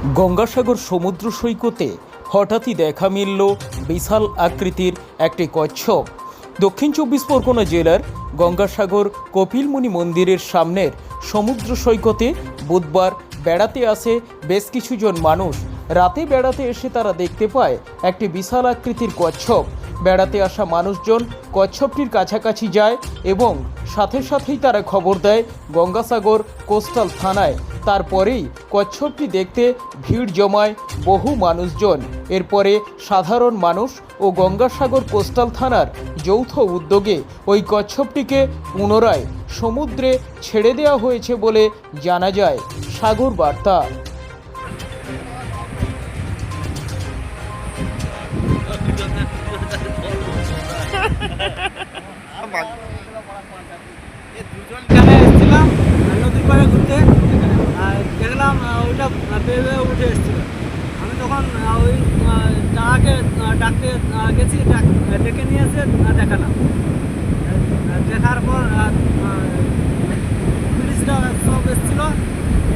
গঙ্গাসাগর সমুদ্র সৈকতে হঠাৎই দেখা মিলল বিশাল আকৃতির একটি কচ্ছপ। দক্ষিণ চব্বিশ পরগনা জেলার গঙ্গাসাগর কপিলমুনি মন্দিরের সামনের সমুদ্র সৈকতে বুধবার বেড়াতে আসে বেশ কিছুজন মানুষ। রাতে বেড়াতে এসে তারা দেখতে পায় একটি বিশাল আকৃতির কচ্ছপ। বেড়াতে আসা মানুষজন কচ্ছপটির কাছাকাছি যায় এবং সাথে সাথেই তারা খবর দেয় গঙ্গাসাগর কোস্টাল থানায় তারপরেই কচ্ছপটি দেখতে ভিড় জমায় বহু মানুষজন। এরপরে সাধারণ মানুষ ও গঙ্গাসাগর কোস্টাল থানার যৌথ উদ্যোগে ওই কচ্ছপটিকে পুনরায় সমুদ্রে ছেড়ে দেওয়া হয়েছে বলে জানা যায়। সাগর বার্তা। দুজন এসেছিলাম নদীর পাড়ে ঘুরতে আর দেখলাম ওইটা বেয়ে বেয়ে উঠে এসেছিল। আমি তখন ওই টাকাকে ডাকতে গেছি ডেকে নিয়ে এসে দেখালাম। দেখার পর পুলিশরা সব এসেছিল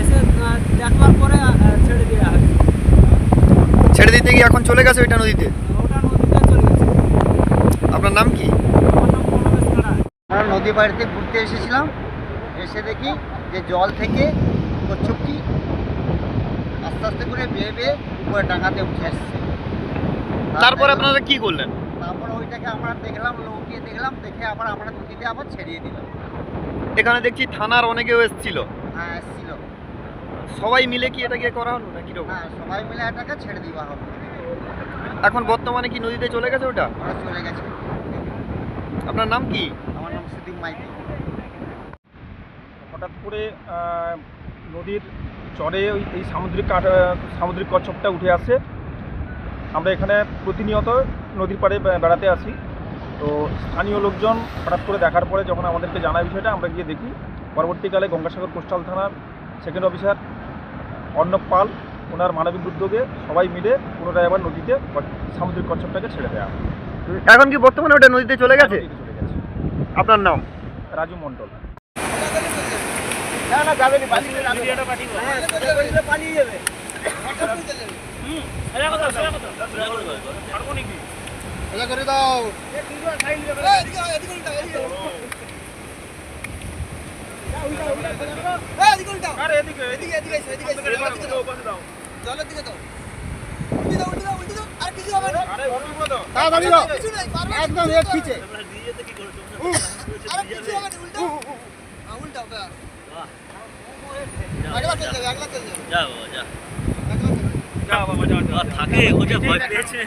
এসে দেখবার পরে ছেড়ে দিয়ে ছেড়ে দিতে গিয়ে এখন চলে গেছে ওইটা নদীতে? ওটা নদীতে চলে গেছে। আপনার নাম কি? আমরা নদী বাড়িতে ঘুরতে এসেছিলাম এসে দেখি যে জল থেকে কচ্ছপটি আস্তে আস্তে করে বেয়ে বেয়ে উপরে ডাঙাতে উঠে আসছে। তারপরে আপনারা কি করলেন? তারপর ওইটাকে আমরা দেখলাম লৌকিয়ে দেখলাম দেখে আবার আমরা নদীতে আবার ছেড়িয়ে দিলাম। এখানে দেখছি থানার অনেকেও এসেছিল। হ্যাঁ এসেছিল। সবাই মিলে কি এটাকে করা হলো না কীরকম হ্যাঁ সবাই মিলে এটাকে ছেড়ে দেওয়া হবে এখন বর্তমানে কি নদীতে চলে গেছে ওটা? চলে গেছে। আপনার নাম কি? আমার নাম সুদীপ মাইতি। হঠাৎ করে নদীর চরে ওই এই সামুদ্রিক কাঠ সামুদ্রিক কচ্ছপটা উঠে আসে। আমরা এখানে প্রতিনিয়ত নদীর পাড়ে বেড়াতে আসি। তো স্থানীয় লোকজন হঠাৎ করে দেখার পরে যখন আমাদেরকে জানায় বিষয়টা আমরা গিয়ে দেখি পরবর্তীকালে গঙ্গাসাগর কোস্টাল থানার সেকেন্ড অফিসার অর্ণব পাল ওনার মানবিক উদ্যোগে সবাই মিলে পুনরায় আবার নদীতে সামুদ্রিক কচ্ছপটাকে ছেড়ে দেওয়া। এখন কি বর্তমানে ওটা নদীতে চলে গেছে? নদীতে চলে গেছে। আপনার নাম? রাজু মণ্ডল। করে দাও। তাড়াতাড়ি দাও। একদম এক খিচে থাকে ওটা ভয় পেয়েছে